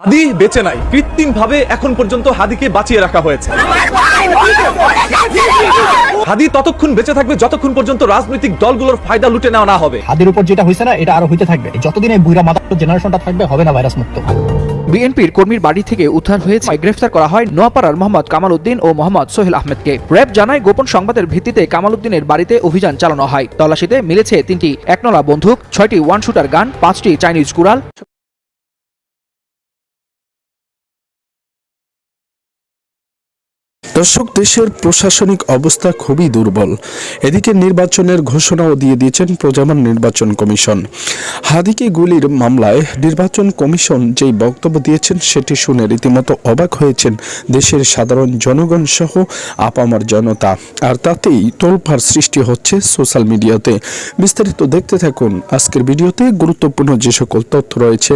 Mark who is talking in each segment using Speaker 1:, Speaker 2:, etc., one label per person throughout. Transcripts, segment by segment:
Speaker 1: হাদি বেঁচে নাই। কৃত্রিম ভাবে এখন পর্যন্ত হাদিকে বাঁচিয়ে রাখা হয়েছে। হাদি ততক্ষণ বেঁচে থাকবে যতক্ষণ পর্যন্ত রাজনৈতিক দলগুলোর ফায়দা লুটে নেওয়া না হবে।
Speaker 2: হাদির উপর যেটা হয়েছে না এটা আরও হইতে থাকবে। যতদিন এই বুইরা মাদার জেনারেশনটা থাকবে হবে না ভাইরাস মুক্ত
Speaker 3: বিএনপির কর্মীর বাড়ি থেকে উদ্ধার হয়েছে গ্রেফতার করা হয় নোয়াপাড়ার মোহাম্মদ কামাল উদ্দিন ও মোহাম্মদ সোহেল আহমেদকে। র্যাব জানায় গোপন সংবাদের ভিত্তিতে কামাল উদ্দিনের বাড়িতে অভিযান চালানো হয়। তল্লাশিতে মিলেছে তিনটি একনলা বন্দুক ছয়টি ওয়ান শুটার গান পাঁচটি চাইনিজ কুড়াল।
Speaker 4: দর্শক, দেশের প্রশাসনিক অবস্থা খুবই দুর্বল। এদিকে নির্বাচনের ঘোষণাও দিয়ে দিয়েছেন প্রজামান নির্বাচন কমিশন। হাদিকে গুলির মামলায় নির্বাচন কমিশন যেই বক্তব্য দিয়েছেন, সেটি শুনে রীতিমতো অবাক হয়েছেন দেশের সাধারণ জনগণ সহ আপামার জনতা। আর তাতেই তোলপাড় সৃষ্টি হচ্ছে সোশ্যাল মিডিয়াতে। বিস্তারিত দেখতে থাকুন আজকের ভিডিওতে। গুরুত্বপূর্ণ যে সকল তথ্য রয়েছে,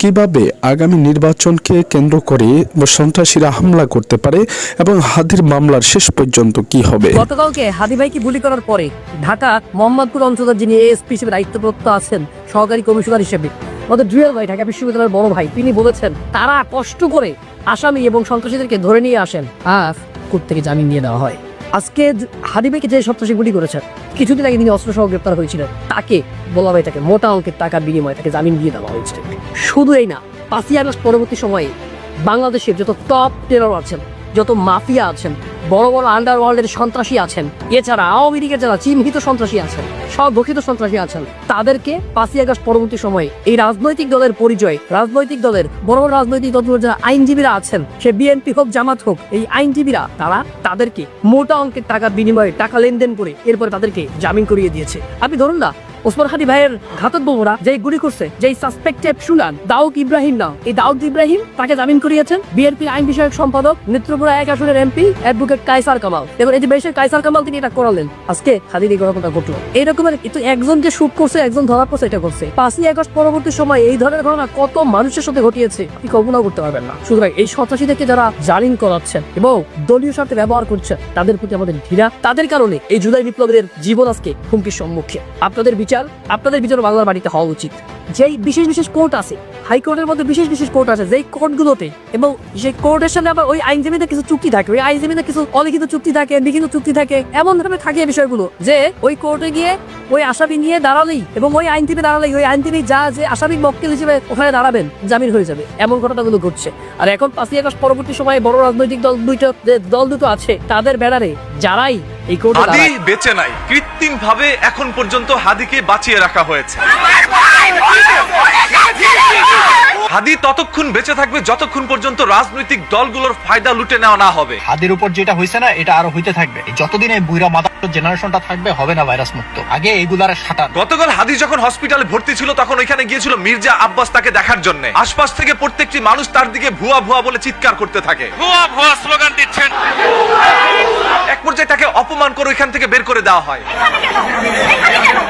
Speaker 4: কীভাবে আগামী নির্বাচনকে কেন্দ্র করে সন্ত্রাসীরা হামলা করতে পারে এবং হাদির মামলার শেষ পর্যন্ত কি হবে?
Speaker 5: গতকালকে হাদি ভাইকে গুলি করার পরে ঢাকা, মোহাম্মদপুর অঞ্চলের যিনি এএসপি হিসেবে দায়িত্বপ্রাপ্ত আছেন, সহকারী কমিশনার হিসেবে, আমাদের জুয়েল ভাই, ঢাকা বিশ্ববিদ্যালয়ের বড় ভাই, তিনি বলেছেন, তারা কষ্ট করে আসামি এবং সন্ত্রাসীদেরকে ধরে নিয়ে আসেন। আর কোর্ট থেকে জামিন নিয়ে দেওয়া হয়? আজকে জ- হাদি ভাইকে যে সন্ত্রাসী গুলি করেছেন, কিছুদিন আগে তিনি অস্ত্র সহ গ্রেপ্তার হয়েছিলেন। তাকে, বলা ভাই তাকে মোটা অঙ্কের টাকার বিনিময়ে তাকে জামিন দিয়ে দেওয়া হয়েছে। শুধু এই না, পাঁচই আগস্ট পরবর্তী সময়ে বাংলাদেশের যত টপ টেরর আছেন যত মাফিয়া আছেন, বড় বড় আন্ডারওয়ার্ল্ডের সন্ত্রাসী আছেন, এছাড়া আওয়ামী লীগের যারা চিহ্নিত সন্ত্রাসী আছেন সব ঘোষিত সন্ত্রাসী আছেন, তাদেরকে পাঁচই আগস্ট পরবর্তী সময়ে এই রাজনৈতিক দলের পরিচয়, রাজনৈতিক দলের বড় বড় রাজনৈতিক দলগুলোর যারা আইনজীবীরা আছেন, সে বিএনপি হোক, জামাত হোক, এই আইনজীবীরা, তারা তাদেরকে মোটা অঙ্কের টাকার বিনিময়ে টাকা লেনদেন করে এরপরে তাদেরকে জামিন করিয়ে দিয়েছে। আপনি ধরুন না ওসমান হাদি ভাইয়ের ঘাতক বোমরা গুলি করছে, যেই সাসপেক্টেড শুনান, দাউদ ইব্রাহিম এই দাউদ ইব্রাহিম তাকে জামিন করিয়েছেন বিএনপির আইন বিষয়ক সম্পাদক নেত্রপুরা এক আসনের এমপি অ্যাডভোকেট কামাল। এবং এই যে বেশের কামাল, তিনি এটা করালেন। আজকে এই ঘটনাটা কিন্তু শুট করছে, একজন ধরা পড়ছে, এটা করছে। পাঁচই আগস্ট পরবর্তী সময় এই ধরনের ঘটনা কত মানুষের সাথে ঘটিয়েছে, আপনি করতে পারবেন না। সুতরাং এই সন্ত্রাসীদেরকে যারা জামিন করাচ্ছেন এবং দলীয় স্বার্থে ব্যবহার করছেন, তাদের প্রতি আমাদের ঘৃণা, তাদের কারণে এই জুলাই বিপ্লবীদের জীবন আজকে হুমকির সম্মুখে আপনাদের বিচার আপনাদের বিচার বাংলার বাড়িতে হওয়া উচিত। যেই বিশেষ বিশেষ কোর্ট আছে? হাইকোর্টের মধ্যে বিশেষ বিশেষ কোর্ট আছে। যেই কোর্টগুলোতে এবং সেই কোর্টের সাথে আবার ওই আইনজীবীদের কিছু চুক্তি থাকে। ওই আইনজীবীদের কিছু অলিখিত চুক্তি থাকে লিখিত চুক্তি থাকে। এমন ভাবে থাকে বিষয়গুলো যে ওই কোর্টে গিয়ে ওই আসামি নিয়ে দাঁড়ালেই এবং ওই আইনজীবী দাঁড়ালেই ওই আইনজীবী যা যে আসামি মক্কেল হিসেবে ওখানে দাঁড়াবেন জামিন হয়ে যাবে। এমন ঘটনাগুলো ঘটছে। আর এখন পাঁচই আগস্ট পরবর্তী সময়ে বড় রাজনৈতিক দল দুইটা যে দল দুটো আছে তাদের বেড়ারে যারাই এই কোর্টে
Speaker 1: বেঁচে নাই। কৃত্রিম ভাবে এখন পর্যন্ত হাদিকে বাঁচিয়ে রাখা হয়েছে। হাদি ততক্ষণ বেঁচে থাকবে যতক্ষণ পর্যন্ত রাজনৈতিক দলগুলোর ফায়দা লুটে নেওয়া না হবে।
Speaker 2: হাদির উপর যেটা হয়েছে না এটা আরও হইতে থাকবে। যতদিন এই বুইরা জেনারেশনটা থাকবে হবে না ভাইরাস মুক্ত আগে এইগুলার সাটান
Speaker 1: গতকাল হাদি যখন হসপিটালে ভর্তি ছিল তখন ওইখানে গিয়েছিল মির্জা আব্বাস তাকে দেখার জন্য। আশপাশ থেকে প্রত্যেকটি মানুষ তার দিকে ভুয়া ভুয়া বলে চিৎকার করতে থাকে। ভুয়া ভুয়া স্লোগান তাকে করে ওইখান থেকে বের করে দেওয়া হয়।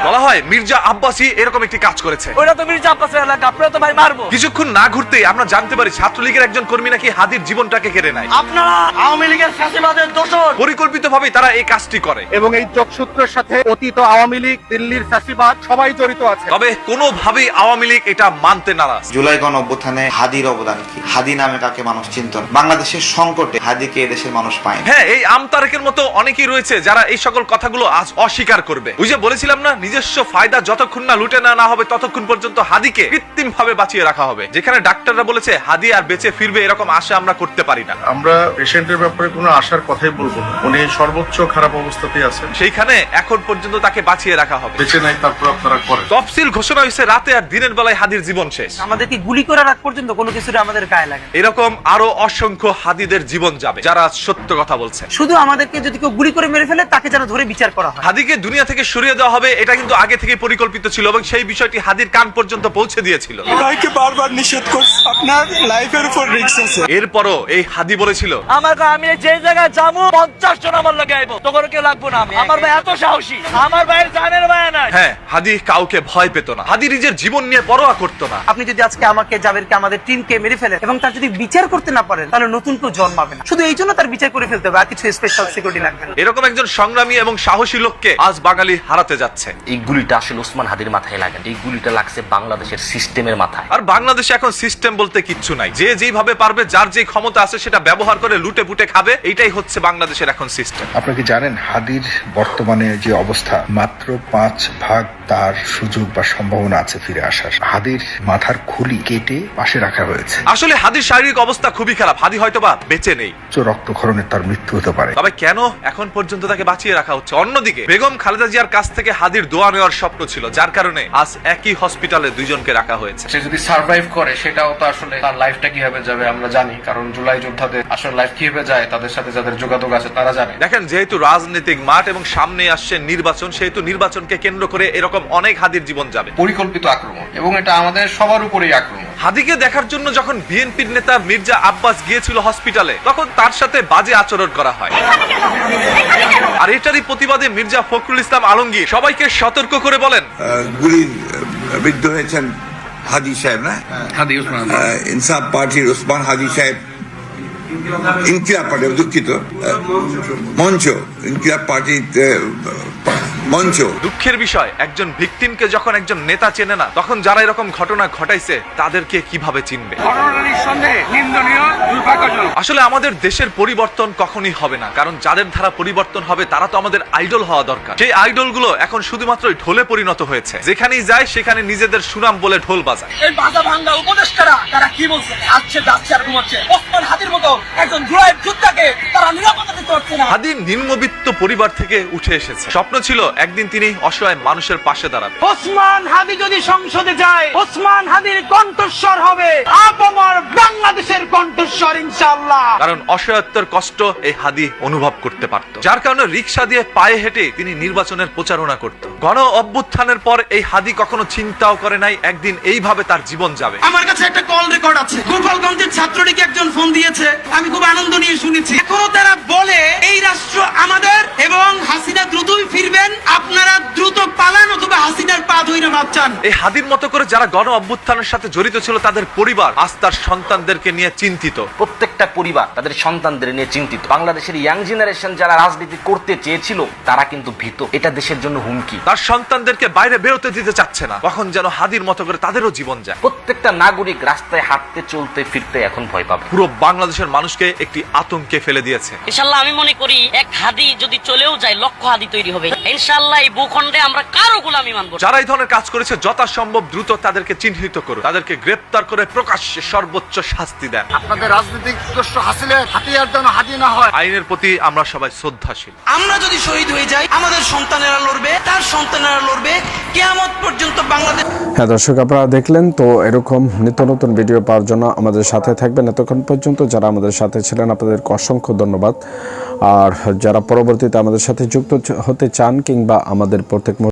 Speaker 1: বলা হয় মির্জা আব্বাসি এরকম একটি কাজ করেছে।
Speaker 5: ওরা তো মির্জা আব্বাসের এলাকা আপনারা তো ভাই মারবো।
Speaker 1: কিছুক্ষণ না ঘুরতেই আমরা জানতে পারি ছাত্রলীগের একজন কর্মী নাকি হাদির জীবনটাকে কেড়ে নেয়।
Speaker 5: আপনারা আওয়ামী লীগের ফ্যাসিবাদের দোষর।
Speaker 1: পরিকল্পিত ভাবে তারা এই কাজটি করে।
Speaker 6: এবং এই যোগসূত্রের সাথে অতীত আওয়ামী লীগ দিল্লির ফ্যাসিবাদ সবাই জড়িত আছে।
Speaker 1: তবে কোনোভাবেই আওয়ামী লীগ এটা মানতে নারাজ।
Speaker 7: জুলাই গণ অভ্যুত্থানে হাদির অবদান কি? হাদি নামে কাকে মানুষ চিনত বাংলাদেশের সংকটে হাদিকে এদেশের মানুষ পায়
Speaker 1: হ্যাঁ এই আমতারেকের মতো অনেকেই রয়েছে যারা এই সকল কথাগুলো আজ অস্বীকার করবে। ওই যে বলেছিলাম না নিজস্ব ফায়দা যতক্ষণ না লুটে না না হবে ততক্ষণ পর্যন্ত হাদিকে কৃত্রিম ভাবে বাঁচিয়ে রাখা হবে। যেখানে ডাক্তাররা বলেছে হাদি আর বেঁচে ফিরবে এরকম আশা আমরা করতে পারি না।
Speaker 8: আমরা পেশেন্টের ব্যাপারে কোনো আশার কথাই বলব না। উনি সর্বোচ্চ খারাপ অবস্থাতেই আছেন।
Speaker 1: সেইখানে এখন পর্যন্ত তাকে বাঁচিয়ে রাখা হবে।
Speaker 8: বেঁচে নাই তারপর আপনারা করেন।
Speaker 1: তফসিল ঘোষণা হয়েছে রাতে আর দিনের বেলায় হাদির জীবন শেষ।
Speaker 5: আমাদেরকে গুলি করার আগ পর্যন্ত কোনো কিছুর আমাদের গায়ে লাগে না।
Speaker 1: এরকম আরও অসংখ্য হাদিদের জীবন যাবে যারা সত্য কথা বলছে
Speaker 5: শুধু আমাদেরকে যদি কেউ গুলি করে মেরে ফেলে তাকে যেন ধরে বিচার করা হয়।
Speaker 1: হাদিকে দুনিয়া থেকে সরিয়ে দেওয়া হবে এটা কিন্তু আগে থেকে পরিকল্পিত ছিল এবং সেই বিষয়টি হাদির কান পর্যন্ত পৌঁছে দিয়েছিল।
Speaker 9: ভাইকে বারবার নিষেধ করছে আপনার লাইফের উপর রিস্ক আছে।
Speaker 1: এরপরও এই হাদি বলেছিল
Speaker 5: আমাকে আমি যে জায়গায় যাব পঞ্চাশ জন আমার লাগে আইবো। তোমার কেউ লাগবো না আমি। আমার ভাই এত সাহসী। আমার ভাইয়ের জানের ভাই নাই।
Speaker 1: হ্যাঁ হাদি কাউকে ভয় পেত না। হাদি নিজের জীবন নিয়ে পরোয়া করতো না।
Speaker 5: আপনি যদি আজকে আমাকে জাবেরকে আমাদের টিমকে মেরে ফেলেন এবং তার যদি বিচার করতে না পারেন তাহলে নতুন কেউ জন্মাবে না। শুধু এই জন্য তার বিচার করে ফেলতে হবে আর কিছু স্পেশাল
Speaker 2: সিকিউরিটি লাগবে না।
Speaker 1: এরকম একজন সংগ্রামী এবং সাহসী লোককে আজ বাঙালি হারাতে যাচ্ছে।
Speaker 10: এই গুলিটা আসলে ওসমান হাদির মাথায় লাগে এই গুলিটা লাগছে বাংলাদেশের সিস্টেমের মাথায়।
Speaker 1: আর বাংলাদেশে এখন সিস্টেম বলতে কিচ্ছু নাই। যে যেভাবে পারবে যার যে ক্ষমতা আছে সেটা ব্যবহার করে লুটে পুটে খাবে। এইটাই হচ্ছে বাংলাদেশের এখন সিস্টেম।
Speaker 8: আপনারা কি জানেন হাদির বর্তমানে যে অবস্থা মাত্র পাঁচ ভাগ তার সুযোগ বা সম্ভাবনা আছে ফিরে আসার। হাদির মাথার খুলি কেটে পাশে রাখা হয়েছে।
Speaker 1: আসলে হাদির শারীরিক অবস্থা খুবই খারাপ। হাদি হয়তো বা বেঁচে নেই।
Speaker 8: রক্তক্ষরণে তার মৃত্যু হতে পারে।
Speaker 1: তবে কেন এখন পর্যন্ত তাকে বাঁচিয়ে রাখা হচ্ছে। অন্যদিকে বেগম খালেদা জিয়ার কাছ থেকে হাদির দোয়া নেওয়ার স্বপ্ন ছিল যার কারণে আজ একই হসপিটালে দুইজনকে রাখা হয়েছে।
Speaker 11: সে যদি সার্ভাইভ করে সেটাও তো আসলে তার লাইফটা কীভাবে যাবে আমরা জানি। কারণ জুলাই যোদ্ধাদের আসলে লাইফ কীভাবে যায় তাদের সাথে যাদের যোগাযোগ আছে তারা জানে।
Speaker 1: দেখেন যেহেতু রাজনৈতিক মাঠ এবং সামনে আসছে নির্বাচন সেহেতু নির্বাচনকে কেন্দ্র করে এরকম অনেক হাদির জীবন যাবে।
Speaker 11: পরিকল্পিত আক্রমণ এবং এটা আমাদের সবার উপরেই আক্রমণ।
Speaker 1: হাদিকে দেখার জন্য যখন বিএনপির নেতা মির্জা আব্বাস গিয়েছিল হসপিটালে তখন তার সাথে বাজে আচরণ করা হয়। আর এটারই প্রতিবাদে মির্জা ফখরুল ইসলাম আলমগীর সবাইকে সতর্ক করে বলেন।
Speaker 9: গুলি বিদ্ধ হয়েছেন হাদি সাহেব না?
Speaker 11: হাদি ওসমান
Speaker 9: ইনসাফ পার্টির ওসমান হাদি সাহেব। ইনকিলাব পার্টি দুঃখিত। মঞ্চ ইনকিলাব পার্টির মঞ্চ।
Speaker 1: দুঃখের বিষয় একজন ভিকটিমকে যখন একজন নেতা চেনে না তখন যারা এরকম ঘটনা ঘটাইছে তাদেরকে কীভাবে চিনবে? আসলে আমাদের দেশের পরিবর্তন কখনই হবে না কারণ যাদের ধারা পরিবর্তন হবে তারা তো আমাদের আইডল হওয়া দরকার। সেই আইডলগুলো এখন শুধুমাত্র ঢোলে পরিণত হয়েছে। যেখানেই যায় সেখানে নিজেদের সুনাম বলে ঢোল বাজায়।
Speaker 5: এই বাজা ভাঙ্গা উপদেষ্টারা তারা কি বলছে? আসছে যাচ্ছে আর ঘুমাচ্ছে। ওসমান হাতির মতো একজন জুয়াইব যোদ্ধাকে তারা নিরাপত্তা দিতে পারছে না।
Speaker 1: হাদি নিম্নবিত্ত পরিবার থেকে উঠে এসেছে। স্বপ্ন ছিল একদিন তিনি অসহায় মানুষের পাশে দাঁড়াবে।
Speaker 5: ওসমান হাদি যদি সংসদে যায় ওসমান হাদির কণ্ঠস্বর হবে। আপামর বাংলাদেশের কণ্ঠস্বর ইনশাআল্লাহ।
Speaker 1: কারণ অসহায়ত্বের কষ্ট এই হাদি অনুভব করতে পারত। যার কারণে রিক্সা দিয়ে পায়ে হেঁটে তিনি নির্বাচনের প্রচারণা করত। গণ অভ্যুত্থানের পর এই হাদি কখনো চিন্তাও করে নাই একদিন এইভাবে তার জীবন যাবে।
Speaker 9: আমার কাছে একটা কল রেকর্ড আছে। গোপালগঞ্জের ছাত্রলীগ একজন ফোন দিয়েছে আমি খুব আনন্দ নিয়ে শুনেছি। এখনও তারা বলে এই রাষ্ট্র আমাদের এবং হাসিনা দ্রুতই ফিরবেন
Speaker 1: এই হাদির মতো করে যারা গণ অভ্যুত্থানের সাথে জড়িত ছিল তাদের পরিবার আজ তার সন্তানদেরকে নিয়ে চিন্তিত।
Speaker 10: প্রত্যেকটা পরিবার তাদের সন্তানদের নিয়ে চিন্তিত। বাংলাদেশের ইয়াং জেনারেশন যারা রাজনীতি করতে চেয়েছিল তারা কিন্তু ভীত। এটা দেশের জন্য হুমকি।
Speaker 1: তার সন্তানদেরকে বাইরে বেরোতে দিতে চাচ্ছে না। কখন যেন হাদির মতো করে তাদেরও জীবন যায়।
Speaker 10: প্রত্যেকটা নাগরিক রাস্তায় হাঁটতে চলতে ফিরতে এখন ভয় পাবে।
Speaker 1: পুরো বাংলাদেশের মানুষকে একটি আতঙ্কে ফেলে দিয়েছে।
Speaker 12: ইনশাল্লাহ আমি মনে করি এক হাদি যদি চলেও যায় লক্ষ হাদি তৈরি হবে। ইনশাল্লাহ এই ভূখণ্ডে আমরা কারও গোলামি মানবো
Speaker 1: যারা এই ধরনের কাজ করেছে যথাসম্ভব দ্রুত তাদেরকে চিহ্নিত করুন। তাদেরকে গ্রেপ্তার করে প্রকাশ্যে সর্বোচ্চ শাস্তি দেন।
Speaker 6: আপনাদের রাজনৈতিক দোষ হাসিলে হাতিয়ার যেন হাজি না হয়।
Speaker 1: আইনের প্রতি আমরা সবাই শ্রদ্ধাশীল।
Speaker 9: আমরা যদি শহীদ হয়ে যাই আমাদের সন্তানেরা লড়বে তার সন্তানেরা লড়বে। কেয়ামত পর্যন্ত বাংলাদেশ
Speaker 4: হ্যাঁ দর্শক আপনারা দেখলেন তো এরকম নিত্য নতুন ভিডিও পাওয়ার জন্য আমাদের সাথে থাকবেন এতক্ষণ পর্যন্ত। যারা আমাদের সাথে ছিলেন আপনাদেরকে অসংখ্য ধন্যবাদ। আর যারা পরবর্তীতে আমাদের সাথে যুক্ত হতে চান কিংবা আমাদের প্রত্যেক মুহূর্তে